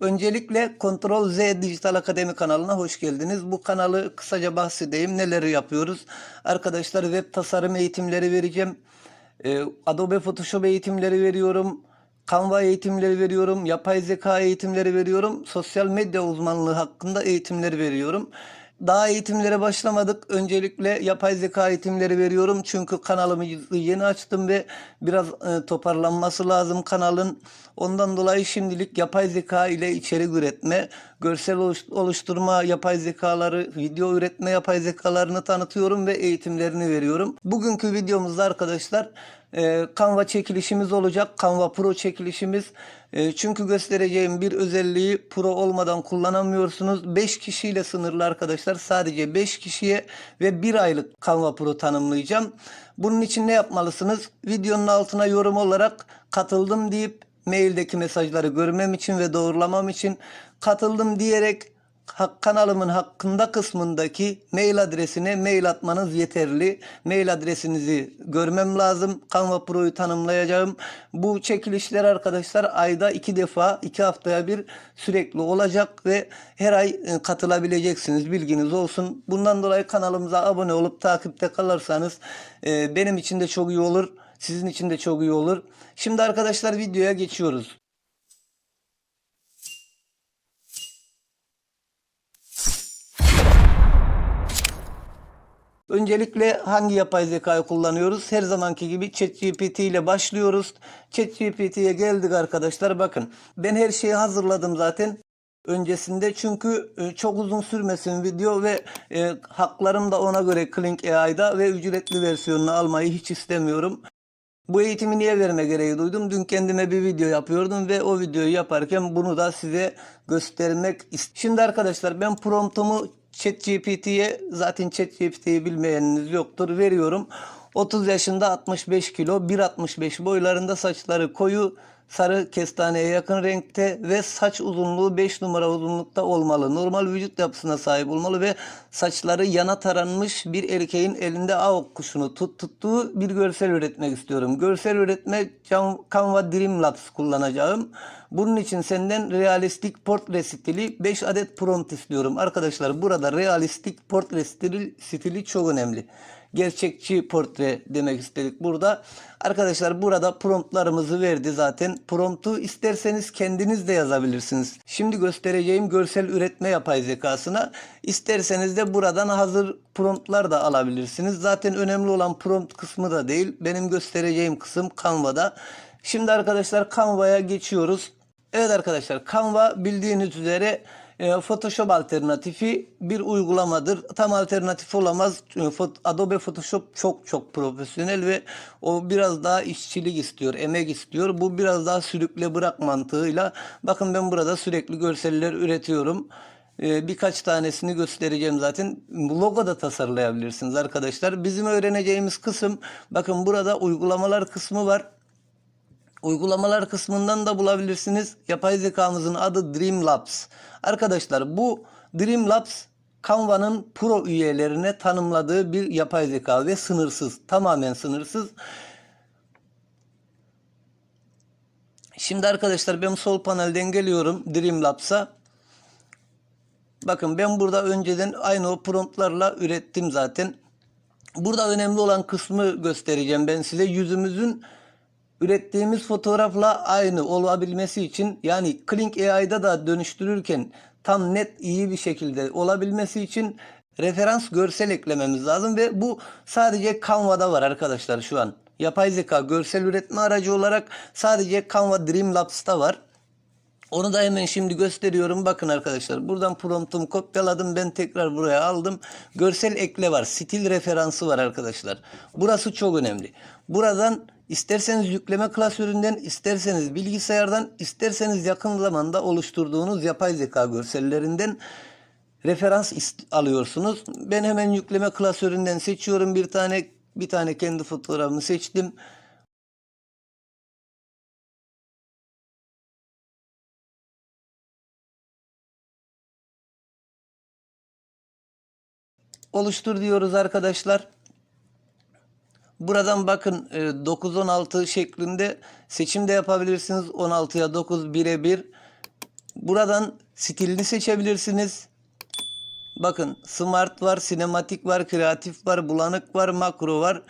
Öncelikle Kontrol Z Dijital Akademi kanalına hoş geldiniz. Bu kanalı kısaca bahsedeyim. Neleri yapıyoruz? Arkadaşlar web tasarım eğitimleri vereceğim. Ee, Adobe Photoshop eğitimleri veriyorum. Canva eğitimleri veriyorum. Yapay zeka eğitimleri veriyorum. Sosyal medya uzmanlığı hakkında eğitimleri veriyorum. Daha eğitimlere başlamadık. Öncelikle yapay zeka eğitimleri veriyorum. Çünkü kanalımı yeni açtım ve biraz e, toparlanması lazım kanalın. Ondan dolayı şimdilik yapay zeka ile içerik üretme, görsel oluş- oluşturma yapay zekaları, video üretme yapay zekalarını tanıtıyorum ve eğitimlerini veriyorum. Bugünkü videomuzda arkadaşlar e, Canva çekilişimiz olacak. Canva Pro çekilişimiz. E, çünkü göstereceğim bir özelliği Pro olmadan kullanamıyorsunuz. 5 kişiyle sınırlı arkadaşlar. Sadece 5 kişiye ve 1 aylık Canva Pro tanımlayacağım. Bunun için ne yapmalısınız? Videonun altına yorum olarak katıldım deyip maildeki mesajları görmem için ve doğrulamam için katıldım diyerek hak- kanalımın hakkında kısmındaki mail adresine mail atmanız yeterli. Mail adresinizi görmem lazım. Canva Pro'yu tanımlayacağım. Bu çekilişler arkadaşlar ayda iki defa, iki haftaya bir sürekli olacak ve her ay e, katılabileceksiniz. Bilginiz olsun. Bundan dolayı kanalımıza abone olup takipte kalırsanız e, benim için de çok iyi olur. Sizin için de çok iyi olur. Şimdi arkadaşlar videoya geçiyoruz. Öncelikle hangi yapay zekayı kullanıyoruz? Her zamanki gibi ChatGPT ile başlıyoruz. ChatGPT'ye geldik arkadaşlar. Bakın ben her şeyi hazırladım zaten öncesinde çünkü e, çok uzun sürmesin video ve e, haklarım da ona göre Klink AI'da ve ücretli versiyonunu almayı hiç istemiyorum. Bu eğitimi niye verme gereği duydum? Dün kendime bir video yapıyordum ve o videoyu yaparken bunu da size göstermek istedim. Şimdi arkadaşlar ben promptumu ChatGPT'ye zaten ChatGPT'yi bilmeyeniniz yoktur veriyorum. 30 yaşında 65 kilo 1.65 boylarında saçları koyu sarı kestaneye yakın renkte ve saç uzunluğu 5 numara uzunlukta olmalı. Normal vücut yapısına sahip olmalı ve saçları yana taranmış bir erkeğin elinde av kuşunu tut, tuttuğu bir görsel üretmek istiyorum. Görsel üretme Can- Canva Dreamlabs kullanacağım. Bunun için senden realistik portre stili 5 adet prompt istiyorum. Arkadaşlar burada realistik portre stili, stili çok önemli gerçekçi portre demek istedik burada. Arkadaşlar burada promptlarımızı verdi zaten. Promptu isterseniz kendiniz de yazabilirsiniz. Şimdi göstereceğim görsel üretme yapay zekasına. İsterseniz de buradan hazır promptlar da alabilirsiniz. Zaten önemli olan prompt kısmı da değil. Benim göstereceğim kısım Canva'da. Şimdi arkadaşlar Canva'ya geçiyoruz. Evet arkadaşlar Canva bildiğiniz üzere Photoshop alternatifi bir uygulamadır. Tam alternatif olamaz. Fot- Adobe Photoshop çok çok profesyonel ve o biraz daha işçilik istiyor, emek istiyor. Bu biraz daha sürükle bırak mantığıyla. Bakın ben burada sürekli görseller üretiyorum. E, birkaç tanesini göstereceğim zaten. Logo da tasarlayabilirsiniz arkadaşlar. Bizim öğreneceğimiz kısım bakın burada uygulamalar kısmı var. Uygulamalar kısmından da bulabilirsiniz. Yapay zekamızın adı Dreamlabs. Arkadaşlar bu Dreamlabs Canva'nın pro üyelerine tanımladığı bir yapay zeka ve sınırsız. Tamamen sınırsız. Şimdi arkadaşlar ben sol panelden geliyorum Dreamlabs'a. Bakın ben burada önceden aynı o promptlarla ürettim zaten. Burada önemli olan kısmı göstereceğim ben size. Yüzümüzün ürettiğimiz fotoğrafla aynı olabilmesi için yani Klink AI'da da dönüştürürken tam net iyi bir şekilde olabilmesi için referans görsel eklememiz lazım ve bu sadece Canva'da var arkadaşlar şu an. Yapay zeka görsel üretme aracı olarak sadece Canva Dreamlabs'ta var. Onu da hemen şimdi gösteriyorum. Bakın arkadaşlar buradan promptumu kopyaladım. Ben tekrar buraya aldım. Görsel ekle var. Stil referansı var arkadaşlar. Burası çok önemli. Buradan isterseniz yükleme klasöründen, isterseniz bilgisayardan, isterseniz yakın zamanda oluşturduğunuz yapay zeka görsellerinden referans alıyorsunuz. Ben hemen yükleme klasöründen seçiyorum bir tane bir tane kendi fotoğrafımı seçtim. oluştur diyoruz arkadaşlar. Buradan bakın e, 9-16 şeklinde seçim de yapabilirsiniz. 16'ya 9 birebir Buradan stilini seçebilirsiniz. Bakın smart var, sinematik var, kreatif var, bulanık var, makro var.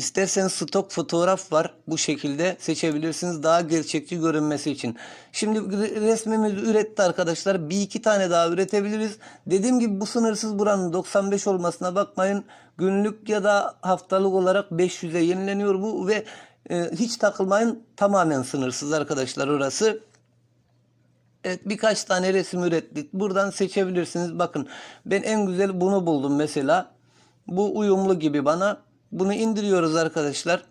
İsterseniz stok fotoğraf var. Bu şekilde seçebilirsiniz daha gerçekçi görünmesi için. Şimdi re- resmimizi üretti arkadaşlar. Bir iki tane daha üretebiliriz. Dediğim gibi bu sınırsız buranın 95 olmasına bakmayın. Günlük ya da haftalık olarak 500'e yenileniyor bu ve e, hiç takılmayın tamamen sınırsız arkadaşlar orası. Evet birkaç tane resim ürettik. Buradan seçebilirsiniz. Bakın ben en güzel bunu buldum mesela. Bu uyumlu gibi bana. Bunu indiriyoruz arkadaşlar.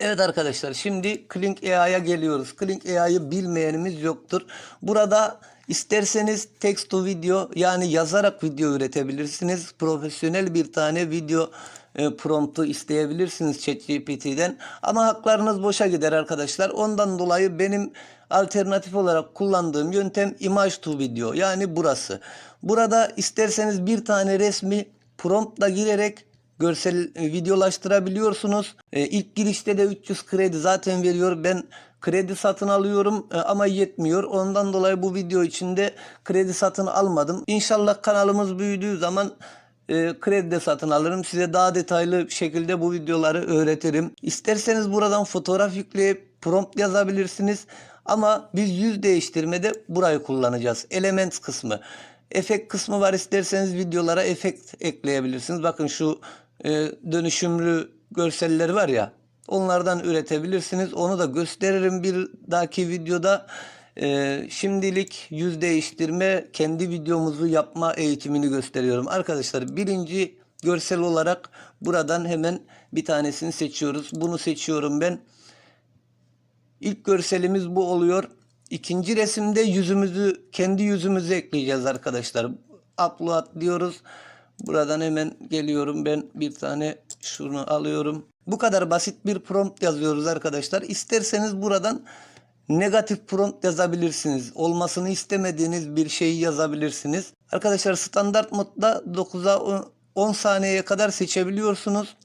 Evet arkadaşlar şimdi Klink AI'ya geliyoruz. Klink AI'yı bilmeyenimiz yoktur. Burada isterseniz text to video yani yazarak video üretebilirsiniz. Profesyonel bir tane video e, promptu isteyebilirsiniz ChatGPT'den. Ama haklarınız boşa gider arkadaşlar. Ondan dolayı benim alternatif olarak kullandığım yöntem image to video yani burası. Burada isterseniz bir tane resmi promptla girerek görsel e, videolaştırabiliyorsunuz. E, ilk girişte de 300 kredi zaten veriyor. Ben kredi satın alıyorum e, ama yetmiyor. Ondan dolayı bu video içinde kredi satın almadım. İnşallah kanalımız büyüdüğü zaman e, kredi de satın alırım. Size daha detaylı şekilde bu videoları öğretirim. İsterseniz buradan fotoğraf yükleyip prompt yazabilirsiniz. Ama biz yüz değiştirmede burayı kullanacağız. Elements kısmı. Efekt kısmı var. İsterseniz videolara efekt ekleyebilirsiniz. Bakın şu e, dönüşümlü görseller var ya. Onlardan üretebilirsiniz. Onu da gösteririm bir dahaki videoda. E, şimdilik yüz değiştirme kendi videomuzu yapma eğitimini gösteriyorum. Arkadaşlar birinci görsel olarak buradan hemen bir tanesini seçiyoruz. Bunu seçiyorum ben. İlk görselimiz bu oluyor. İkinci resimde yüzümüzü, kendi yüzümüzü ekleyeceğiz arkadaşlar. Upload diyoruz. Buradan hemen geliyorum. Ben bir tane şunu alıyorum. Bu kadar basit bir prompt yazıyoruz arkadaşlar. İsterseniz buradan negatif prompt yazabilirsiniz. Olmasını istemediğiniz bir şeyi yazabilirsiniz. Arkadaşlar standart modda 9'a 10 saniyeye kadar seçebiliyorsunuz.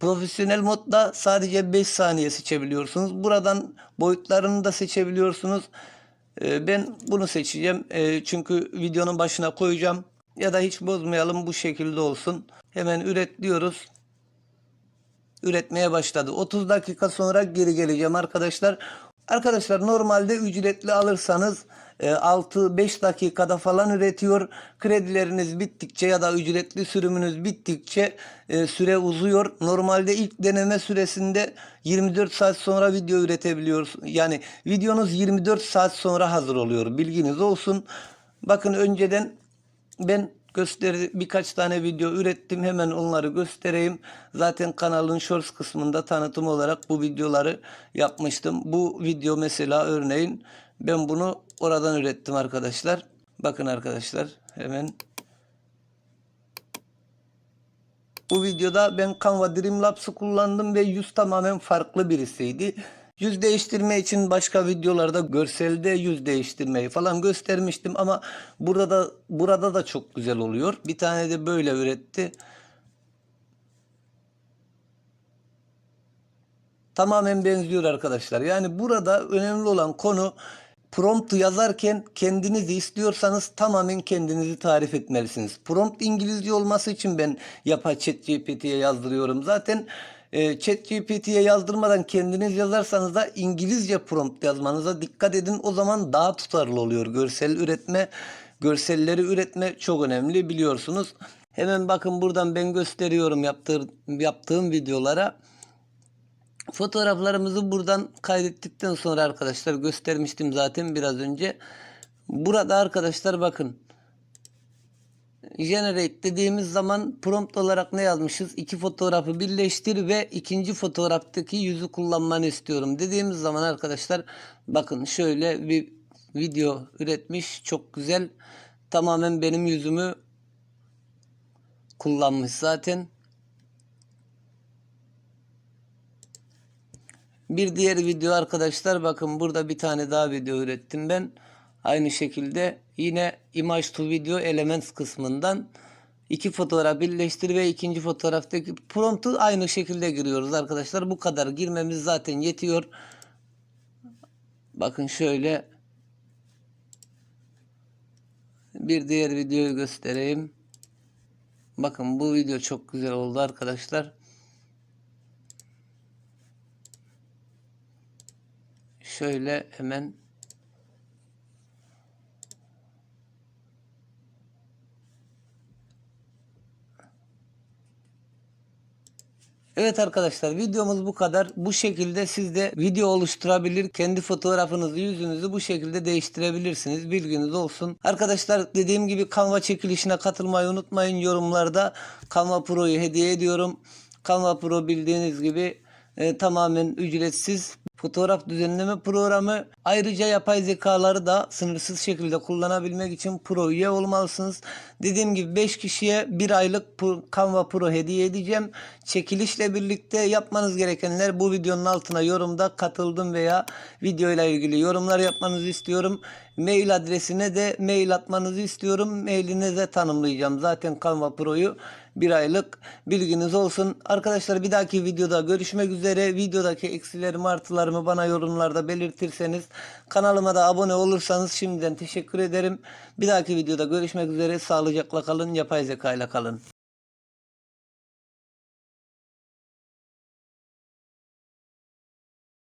Profesyonel modda sadece 5 saniye seçebiliyorsunuz. Buradan boyutlarını da seçebiliyorsunuz. Ee, Ben bunu seçeceğim. Ee, Çünkü videonun başına koyacağım. Ya da hiç bozmayalım bu şekilde olsun. Hemen üret diyoruz. Üretmeye başladı. 30 dakika sonra geri geleceğim arkadaşlar. Arkadaşlar normalde ücretli alırsanız 6-5 dakikada falan üretiyor. Kredileriniz bittikçe ya da ücretli sürümünüz bittikçe e, süre uzuyor. Normalde ilk deneme süresinde 24 saat sonra video üretebiliyorsunuz. Yani videonuz 24 saat sonra hazır oluyor. Bilginiz olsun. Bakın önceden ben gösteri birkaç tane video ürettim. Hemen onları göstereyim. Zaten kanalın shorts kısmında tanıtım olarak bu videoları yapmıştım. Bu video mesela örneğin ben bunu oradan ürettim arkadaşlar. Bakın arkadaşlar hemen Bu videoda ben Canva Dreamlabs'ı kullandım ve yüz tamamen farklı birisiydi. Yüz değiştirme için başka videolarda görselde yüz değiştirmeyi falan göstermiştim ama burada da burada da çok güzel oluyor. Bir tane de böyle üretti. Tamamen benziyor arkadaşlar. Yani burada önemli olan konu prompt yazarken kendinizi istiyorsanız tamamen kendinizi tarif etmelisiniz. Prompt İngilizce olması için ben yapay ChatGPT'ye yazdırıyorum. Zaten e, ChatGPT'ye yazdırmadan kendiniz yazarsanız da İngilizce prompt yazmanıza dikkat edin. O zaman daha tutarlı oluyor. Görsel üretme, görselleri üretme çok önemli biliyorsunuz. Hemen bakın buradan ben gösteriyorum yaptığım, yaptığım videolara. Fotoğraflarımızı buradan kaydettikten sonra arkadaşlar göstermiştim zaten biraz önce. Burada arkadaşlar bakın. Generate dediğimiz zaman prompt olarak ne yazmışız? İki fotoğrafı birleştir ve ikinci fotoğraftaki yüzü kullanmanı istiyorum. Dediğimiz zaman arkadaşlar bakın şöyle bir video üretmiş. Çok güzel. Tamamen benim yüzümü kullanmış zaten. Bir diğer video arkadaşlar bakın burada bir tane daha video ürettim ben. Aynı şekilde yine Image to Video Elements kısmından iki fotoğraf birleştir ve ikinci fotoğraftaki promptu aynı şekilde giriyoruz arkadaşlar. Bu kadar girmemiz zaten yetiyor. Bakın şöyle bir diğer videoyu göstereyim. Bakın bu video çok güzel oldu arkadaşlar. Şöyle hemen Evet arkadaşlar videomuz bu kadar. Bu şekilde siz de video oluşturabilir. Kendi fotoğrafınızı, yüzünüzü bu şekilde değiştirebilirsiniz. Bilginiz olsun. Arkadaşlar dediğim gibi Canva çekilişine katılmayı unutmayın. Yorumlarda Canva Pro'yu hediye ediyorum. Canva Pro bildiğiniz gibi e, tamamen ücretsiz fotoğraf düzenleme programı. Ayrıca yapay zekaları da sınırsız şekilde kullanabilmek için Pro üye olmalısınız. Dediğim gibi 5 kişiye 1 aylık Canva Pro hediye edeceğim. Çekilişle birlikte yapmanız gerekenler bu videonun altına yorumda katıldım veya videoyla ilgili yorumlar yapmanızı istiyorum. Mail adresine de mail atmanızı istiyorum. Mailinize tanımlayacağım zaten Canva Pro'yu. Bir aylık bilginiz olsun. Arkadaşlar bir dahaki videoda görüşmek üzere. Videodaki eksilerimi artılarımı bana yorumlarda belirtirseniz kanalıma da abone olursanız şimdiden teşekkür ederim. Bir dahaki videoda görüşmek üzere. Sağlıcakla kalın. Yapay zeka ile kalın.